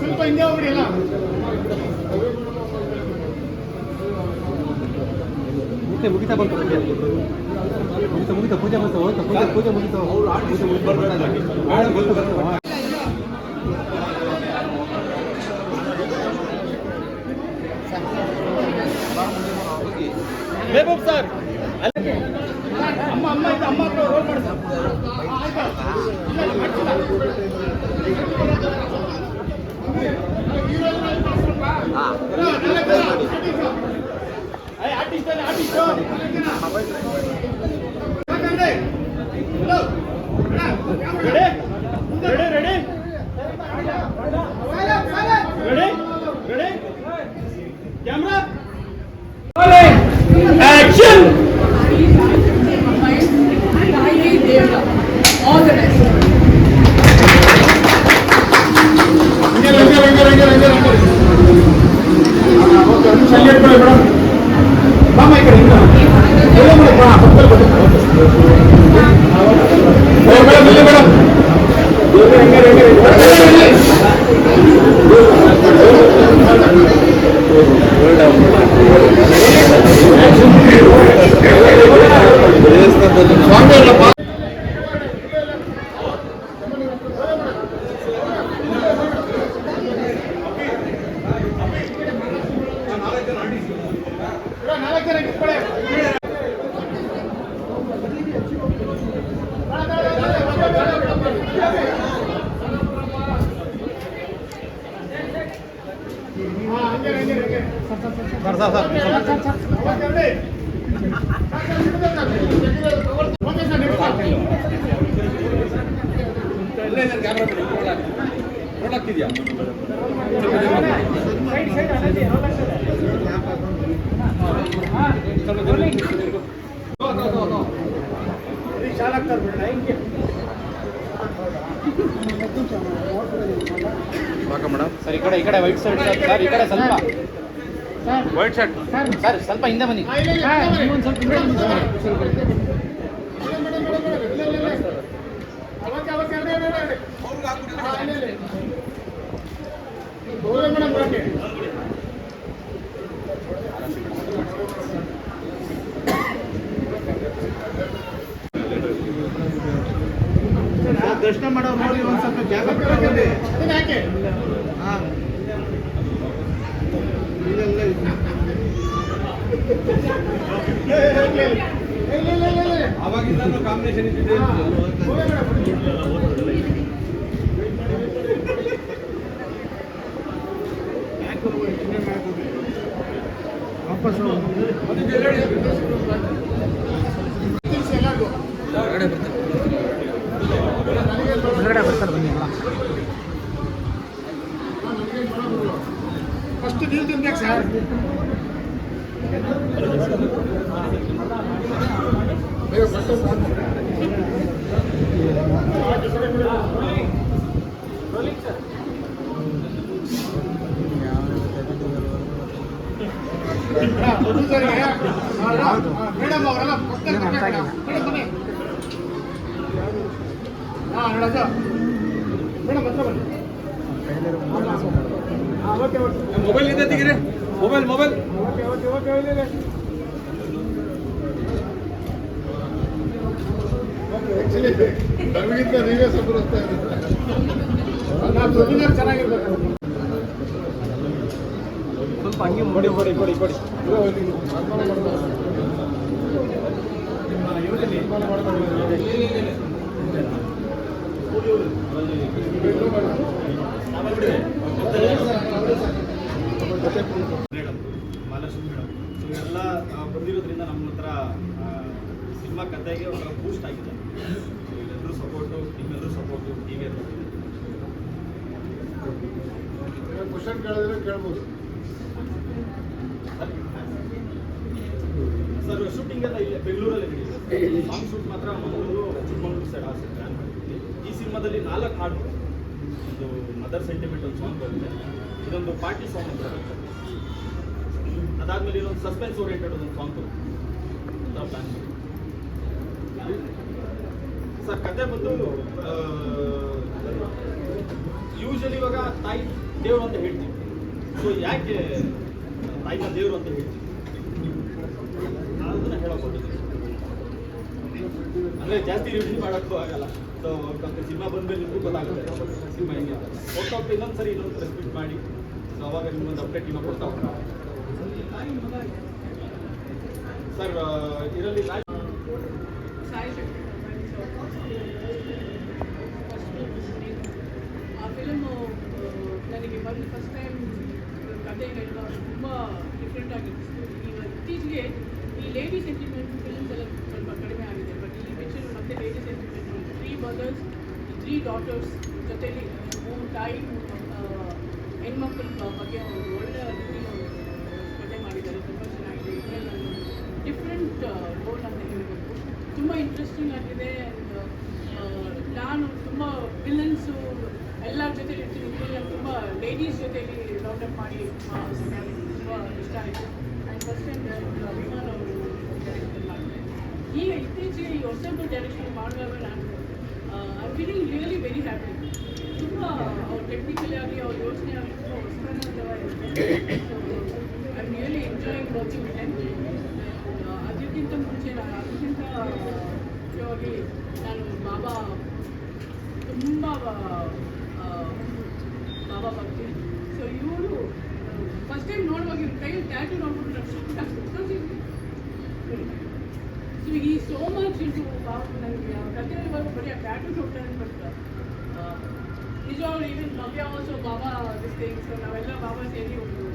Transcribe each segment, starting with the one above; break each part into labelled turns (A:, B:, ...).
A: ಸ್ವಲ್ಪ ಹಿಂದೆ ಹೋಗ್ಬಿಡಿ ಎಲ್ಲ.
B: ಮುಗಿತಾ ಬಂತು ಪೂಜೆ. ಮುಗಿತಾ ಮುಗಿತಾ ಪೂಜೆ ಬಂತು ಹೋಯ್ತು. ಪೂಜೆ ಪೂಜೆ ಮುಗಿತು. ಪೂಜೆ ಮುಗಿತು ಬಂತು. ಬಂತು ಹಾ.
A: ಮೆಹಬೂಬ್ ಸರ್ ಅಮ್ಮ ಅಮ್ಮ ಇದ್ದ ಅಮ್ಮ ಹತ್ರ ರೋಲ್ ಮಾಡಿ ಸರ್ ಆಯ್ತಾ ಇಲ್ಲ, ಇಲ್ಲ, ಮಾಡ್ತಿಲ್ಲ. ಏ, ಆರ್ಟಿಸ್ಟ್ ಅಲ್ಲ, ಆರ್ಟಿಸ್ಟ್. ಯಾಕಂದ್ರೆ?
C: Hello? Ready? Ready, ready?
A: Ready? Ready? Camera ಹಾ, ಹಂಗೆ, ಹಂಗೆ, ಹಂಗೆ.
B: Sir sir sir
A: okay, ready? Okay sir, next part. Side, side, ಅಲ್ಲಲ್ಲಿ, ಅಲ್ಲಲ್ಲಿ. ಈ ಶಾಲೆ ಆಗ್ತಾರೆ ಬಿಡೋಣ, ಹಿಂಗೆ.
D: ಸರ್ ಈ ಕಡೆ ಈ ಕಡೆ ವೈಟ್ ಶರ್ಟ್ ಸರ್ ಸರ್ ಈ ಕಡೆ ಸ್ವಲ್ಪ
B: ವೈಟ್ ಶರ್ಟ್
D: ಸರ್ ಸ್ವಲ್ಪ ಹಿಂದೆ ಬನ್ನಿ
A: ಹಾ, ಇಲ್ಲ, ಇಲ್ಲ, ಇಲ್ಲ, ಸ್ವಲ್ಪ ಹಿಂದೆ ಬನ್ನಿ. ಸ್ವಲ್ಪ ಹಿಂದೆ ಬನ್ನಿ. ಇಲ್ಲ, ಮೇಡಮ್, ಮೇಡಮ್, ಮೇಡಮ್, ಇಲ್ಲ, ಇಲ್ಲ, ಇಲ್ಲ. ಅವತ್ತೆ, ಅವತ್ತೆ, ಎರಡೇ, ಎರಡೇ, ಎರಡೇ. ಹಾ, ಇಲ್ಲ, ಇಲ್ಲ. ಗೌರವ ಮೇಡಮ್ ಬನ್ನಿ.
B: ದರ್ಶನ ಮಾಡೋ ನೋಡಿ ಒಂದು ಸ್ವಲ್ಪ ಜಾಗ ಬಿಟ್ಕೊಂಡು
A: ಅದನ್ನ ಯಾಕೆ
B: ಹಾಂ. ಇಲ್ಲೆಲ್ಲ ಇದೆ.
A: ಇಲ್ಲ, ಇಲ್ಲ,
B: ಹೊರಗಡೆ ಬರ್ತಾರೆ ಬನ್ನಿ ಅಲ್ಲ
A: ಫಸ್ಟ್ ನೀವು ತಿನ್ಬೇಕು ಸರ್ ಮೇಡಮ್ ಅವರೆಲ್ಲ ಪಕ್ಕದಲ್ಲಿ ಬರ್ಬೇಕು. ಮೇಡಮ್ ಬನ್ನಿ
B: ಮೊಬೈಲ್ ಇದೆ ತೆಗೀರಿ. Mobile mobile
A: okay okay okay mobile ಇಲ್ಲ ಆಕ್ಚುಲಿ ನಮಗಿಂತ ನೀವೇ ದುಡ್ಡಿನ ಚೆನ್ನಾಗಿರ್ಬೇಕು.
B: ಸ್ವಲ್ಪ ಹಂಗೆ ಕೊಡಿ ಕೊಡಿ. ಕೊಡಿ ಕೊಡಿ
E: ಮೇಡಮ್ ಮಹಾಲಕ್ಷ್ಮಿ ಮೇಡಮ್ ಇವೆಲ್ಲ ಬಂದಿರೋದ್ರಿಂದ ನಮ್ಮ ಹತ್ರ ಸಿನಿಮಾ ಕಥೆಗೆ ಒಂಥರ ಬೂಸ್ಟ್ ಆಗಿದೆ ಎಲ್ಲರೂ ಸಪೋರ್ಟು ನಿಮ್ಮೆಲ್ಲರೂ ಸಪೋರ್ಟು ವಿ
A: ಕ್ವಶನ್ ಕೇಳಿದ್ರೆ ಕೇಳ್ಬೋದು
E: ಸರ್ ಶೂಟಿಂಗ್ ಎಲ್ಲ ಇಲ್ಲೇ ಬೆಂಗಳೂರಲ್ಲಿ ಸಾಂಗ್ ಶೂಟ್ ಮಾತ್ರ ಮಂಗಳೂರು ಚಿಕ್ಕಮಗಳೂರು ಸೈಡ್ ಆ ಸೈಡ್ ಪ್ಲಾನ್ ಮಾಡಿದ್ವಿ ಈ ಸಿನಿಮಾದಲ್ಲಿ ನಾಲ್ಕು ಹಾಡು. ಒಂದು ಮದರ್ ಸೆಂಟಿಮೆಂಟ್ ಒಂದು ಸಾಂಗ್ ಬರುತ್ತೆ. ಇದೊಂದು ಪಾರ್ಟಿ ಸಾಂಗ್ ಅಂತ ಬರುತ್ತೆ. ಅದಾದ್ಮೇಲೆ ಇನ್ನೊಂದು ಸಸ್ಪೆನ್ಸ್ ಓರಿಯೆಂಟೆಡ್ ಒಂದು ಸಾಂಗ್ ಪ್ಲಾನ್ ಸರ್, ಕತೆ ಬಂದು ಯೂಶಲಿ ಇವಾಗ ತಾಯಿ ದೇವರು ಅಂತ ಹೇಳ್ತೀವಿ. ಸೊ ಯಾಕೆ ತಾಯಿನ ದೇವರು ಅಂತ ಹೇಳ್ತೀವಿ? ಅದನ್ನ ಹೇಳಬಹುದು. ಅಂದ್ರೆ ಜಾಸ್ತಿ ರಿವ್ಯೂ ಮಾಡೋಕ್ಕೂ ಆಗಲ್ಲ. ಸೊ ಸಿನಿಮಾ ಬಂದ್ಮೇಲೆ ನಿಮಗೂ ಗೊತ್ತಾಗುತ್ತೆ. ಸಿನಿಮಾ ಹೆಂಗೆ ಹೋಗ್ತಾ ಹೋಗ್ತಾ ಇನ್ನೊಂದು ಸರಿ ಇನ್ನೊಂದು ರೆಸ್ಪೆಕ್ಟ್ ಮಾಡಿ. ಸೊ ಅವಾಗ ನಿಮ್ಗೊಂದು ಅಪ್ಡೇಟ್ ನಿಮಗೆ ಕೊಡ್ತಾ ಹೋಗ್ತಾರೆ ಸರ್ ಇದರಲ್ಲಿ
C: ಆ ಫಿಲಮು ನನಗೆ ಬಂದು ಫಸ್ಟ್ ಟೈಮ್ ಕಥೆ ತುಂಬ ಡಿಫ್ರೆಂಟ್ ಆಗಿತ್ತು. ಈಗ ಇತ್ತೀಚೆಗೆ ಈ ಲೇಡಿ ಸೆಂಟಿಮೆಂಟ್ ಫಿಲ್ಮ್ಸ್ ಎಲ್ಲ ಸ್ವಲ್ಪ ಕಡಿಮೆ ಆಗಿದೆ ಬಟ್ ಈ ಪಿಕ್ಚರ್ ಮತ್ತೆ ಲೇಡಿ ಸೆಂಟಿಮೆಂಟ್ ತ್ರೀ ಡಾಟರ್ಸ್ ಜೊತೆಲಿ ಮೂರು ತಾಯಿ ಹೆಣ್ಮಕ್ಳ ಬಗ್ಗೆ ಒಂದು ಒಳ್ಳೆಯ ಒಂದು ಕತೆ ಮಾಡಿದ್ದಾರೆ. ತುಂಬ ಚೆನ್ನಾಗಿದೆ ಇದರಲ್ಲಿ ಡಿಫ್ರೆಂಟ್ ರೋಲ್ ಅಂತ ಹೇಳಬೇಕು ತುಂಬ ಇಂಟ್ರೆಸ್ಟಿಂಗ್ ಆಗಿದೆ ಆ್ಯಂಡ್ ನಾನು ತುಂಬ ವಿಲನ್ಸು ಎಲ್ಲರ ಜೊತೆ ಇರ್ತೀನಿ. ಇದರಲ್ಲಿ ತುಂಬ ಲೇಡೀಸ್ ಜೊತೆಲಿ ಡೌನ್ಲೋಡ್ ಮಾಡಿ ತುಂಬ ಇಷ್ಟ ಆಯಿತು. ಆ್ಯಂಡ್ ಫಸ್ಟ್ ಟೈಮ್ ಅಭಿಮಾನ ಅವರು ಡೈರೆಕ್ಷನ್ ಮಾಡಿದೆ. ಈಗ ಇತ್ತೀಚೆಗೆ ಹೊಸದು ಡೈರೆಕ್ಷನ್ ಮಾಡುವಾಗ ನಾನು I feeling really very happy ತುಂಬ ಅವ್ರು ಟೆಕ್ನಿಕಲಿ ಆಗಲಿ ಅವ್ರ ಯೋಚನೆ ಆಗಲಿ ತುಂಬ ಹೊಸತನವಾಗಿದೆ I am really enjoying watching it ಅದಕ್ಕಿಂತ ಮುಂಚೆ ನಾನು ಅದಕ್ಕಿಂತ ಮುಖ್ಯವಾಗಿ ನಾನು ಬಾಬಾ ತುಂಬ ಬಾಬಾ ಭಕ್ತಿ ಸೊ ಇವರು ಫಸ್ಟ್ ಟೈಮ್ ನೋಡುವಾಗ ಇವ್ರ ಕೈಯಲ್ಲಿ ಕಥೆಯಲ್ಲಿ ಬರೋ ಬರೀ ಆ ಟ್ಯಾಟು ನೋಡ್ತಾನೆ ಬಟ್ ನಿಜವಾಗ್ಲೂ even Navya also Baba this thing so ನಾವೆಲ್ಲ ಬಾಬಾ ಸೇರಿ ಒಂದು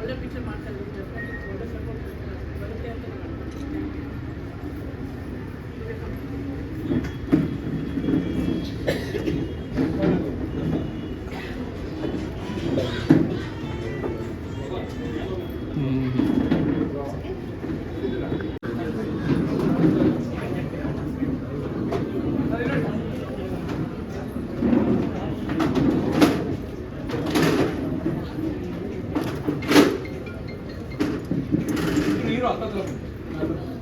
C: ಒಳ್ಳೆ ಪಿಕ್ಚರ್ ಮಾಡ್ತಾ ಇದ್ದೀವಿ
B: మీరు అక్కడ